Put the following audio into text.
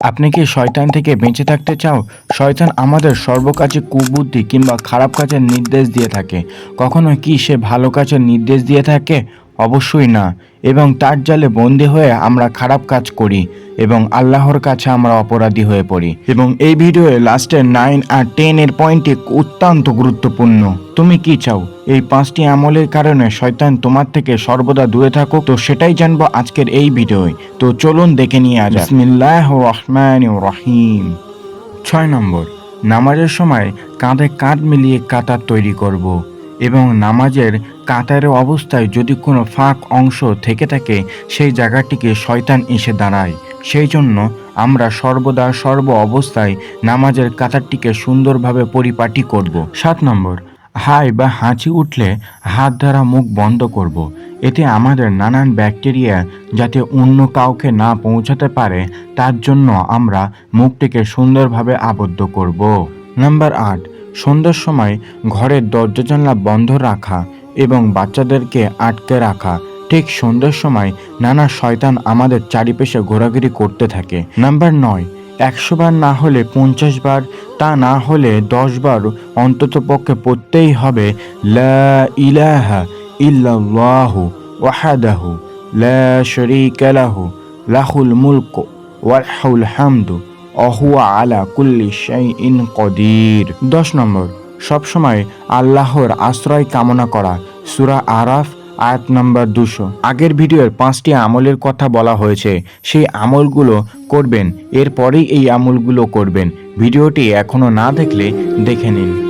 আপনি কি শয়তান থেকে বেঁচে থাকতে চাও? শয়তান আমাদের সর্বকাজে কুবুদ্ধি কিংবা খারাপ কাজের নির্দেশ দিয়ে থাকে। কখনো কি সে ভালো কাজের নির্দেশ দিয়ে থাকে? অবশ্যই না, এবং তার জালে বন্দি হয়ে আমরা খারাপ কাজ করি এবং আল্লাহর কাছে আমরা অপরাধী হয়ে পড়ি। এবং এই ভিডিওয়ে লাস্টের নাইন আর টেন এর পয়েন্টটি অত্যন্ত গুরুত্বপূর্ণ। তুমি কি চাও? এই পাঁচটি আমলের কারণে শয়তান তোমার থেকে সর্বদা দূরে থাকুক। তো সেটাই জানব আজকের এই ভিডিওয়। তো চলুন দেখে নিয়ে আজ বিসমিল্লাহ রহমান রহিম। ছয় নম্বর, নামাজের সময় কাঁধে কাঁধ মিলিয়ে কাতার তৈরি করব। এবং নামাজের কাতারের অবস্থায় যদি কোনো ফাঁক অংশ থেকে থাকে, সেই জায়গাটিকে শয়তান এসে দাঁড়ায়। সেই জন্য আমরা সর্বদা সর্ব অবস্থায় নামাজের কাতারটিকে সুন্দরভাবে পরিপাটি করব। সাত নম্বর, হাই বা হাঁচি উঠলে হাত দ্বারা মুখ বন্ধ করব। এতে আমাদের নানান ব্যাকটেরিয়া যাতে অন্য কাউকে না পৌঁছাতে পারে, তার জন্য আমরা মুখটিকে সুন্দরভাবে আবদ্ধ করব। নাম্বার আট সন্ধ্যার সময় ঘরের দরজা জানলা বন্ধ রাখা এবং বাচ্চাদেরকে আটকে রাখা। ঠিক সন্ধ্যার সময় নানা শয়তান আমাদের চারিপাশে ঘোরাঘুরি করতে থাকে। নাম্বার নয়, একশো বার না হলে পঞ্চাশ বার, তা না হলে দশ বার অন্তত পক্ষে পড়তেই হবে, লা ইলাহা ওয়াহাদাহু, লা লাহু, লাহুল মুলক ওয়ালহাউল হামদু। অহুয়া আলা কুল্লি শাইইন কদির। দশ নম্বর, সবসময় আল্লাহর আশ্রয় কামনা করা। সুরা আরাফ, আয়াত নম্বর দুশো। আগের ভিডিওর পাঁচটি আমলের কথা বলা হয়েছে। সেই আমলগুলো করবেন, এরপরেই এই আমলগুলো করবেন। ভিডিওটি এখনও না দেখলে দেখে নিন।